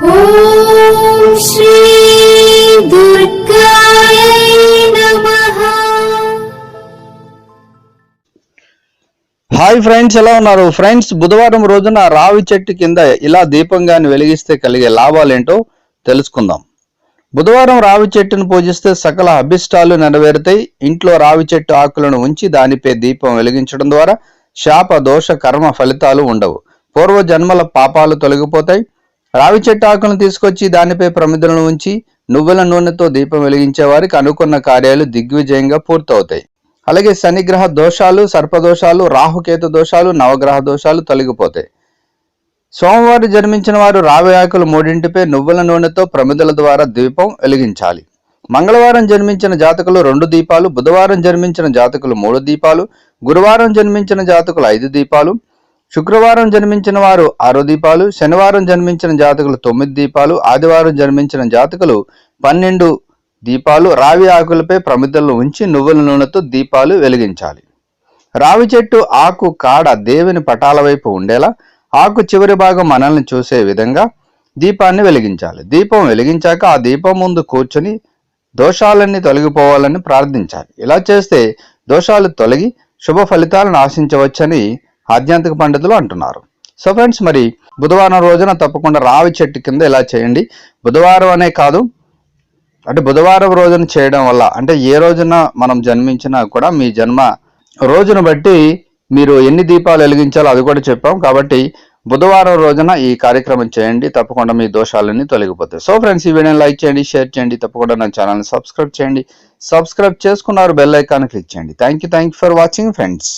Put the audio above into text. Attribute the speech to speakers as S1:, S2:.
S1: Hi friends ఎలా ఉన్నారు? Friends బుధవారం రోజున రావి చెట్టు కింద ఇలా దీపంగాన్ని వెలిగిస్తే కలిగే లాభాలేంటో తెలుసుకుందాం. బుధవారం రావి చెట్టును పూజిస్తే సకల అభిష్టాలు నెరవేరుతాయి. ఇంట్లో రావి చెట్టు ఆకులను ఉంచి దానిపై దీపం వెలిగించడం ద్వారా శాప దోష కర్మ ఫలితాలు ఉండవు. పూర్వ జన్మల పాపాలు తొలగిపోతాయి. రావి చెట్టు ఆకులను తీసుకొచ్చి దానిపై ప్రమిదలను ఉంచి నువ్వుల నూనెతో దీపం వెలిగించే వారికి అనుకున్న కార్యాలు దిగ్విజయంగా పూర్తవుతాయి. అలాగే శనిగ్రహ దోషాలు సర్పదోషాలు రాహుకేతు దోషాలు నవగ్రహ దోషాలు తొలగిపోతాయి. సోమవారం జన్మించిన వారు రావి ఆకులు మూడింటిపై నువ్వుల నూనెతో ప్రమిదల ద్వారా దీపం వెలిగించాలి. మంగళవారం జన్మించిన జాతకులు రెండు దీపాలు బుధవారం జన్మించిన జాతకులు మూడు దీపాలు గురువారం జన్మించిన జాతకులు ఐదు దీపాలు శుక్రవారం జన్మించిన వారు ఆరు దీపాలు శనివారం జన్మించిన జాతకులు తొమ్మిది దీపాలు ఆదివారం జన్మించిన జాతకులు పన్నెండు దీపాలు. రావి ఆకులపై ప్రమిదలను ఉంచి నువ్వుల నూనెతో దీపాలు వెలిగించాలి. రావి చెట్టు ఆకు కాడ దేవుని పటాల వైపు ఉండేలా ఆకు చివరి భాగం మనల్ని చూసే విధంగా దీపాన్ని వెలిగించాలి. దీపం వెలిగించాక ఆ దీపం ముందు కూర్చొని దోషాలన్నీ తొలగిపోవాలని ప్రార్థించాలి. ఇలా చేస్తే దోషాలు తొలగి శుభ ఫలితాలను ఆశించవచ్చని ఆధ్యాత్మిక పండితులు అంటున్నారు. సో ఫ్రెండ్స్ మరి బుధవారం రోజున తప్పకుండా రావి చెట్టు కింద ఇలా చేయండి? బుధవారం అనే కాదు అంటే బుధవారం రోజున చేయడం వల్ల అంటే ఏ రోజున మనం జన్మించినా కూడా మీ జన్మ రోజును బట్టి మీరు ఎన్ని దీపాలు వెలిగించాలో అది కూడా చెప్పాం. కాబట్టి బుధవారం రోజున ఈ కార్యక్రమం చేయండి తప్పకుండా మీ దోషాలన్నీ తొలగిపోతాయి. సో ఫ్రెండ్స్ ఈ వీడియోని లైక్ చేయండి షేర్ చేయండి తప్పకుండా నా ఛానల్ని సబ్స్క్రైబ్ చేయండి. సబ్స్క్రైబ్ చేసుకున్నారు బెల్ ఐకాన్ క్లిక్ చేయండి. Thank you thank you for watching friends.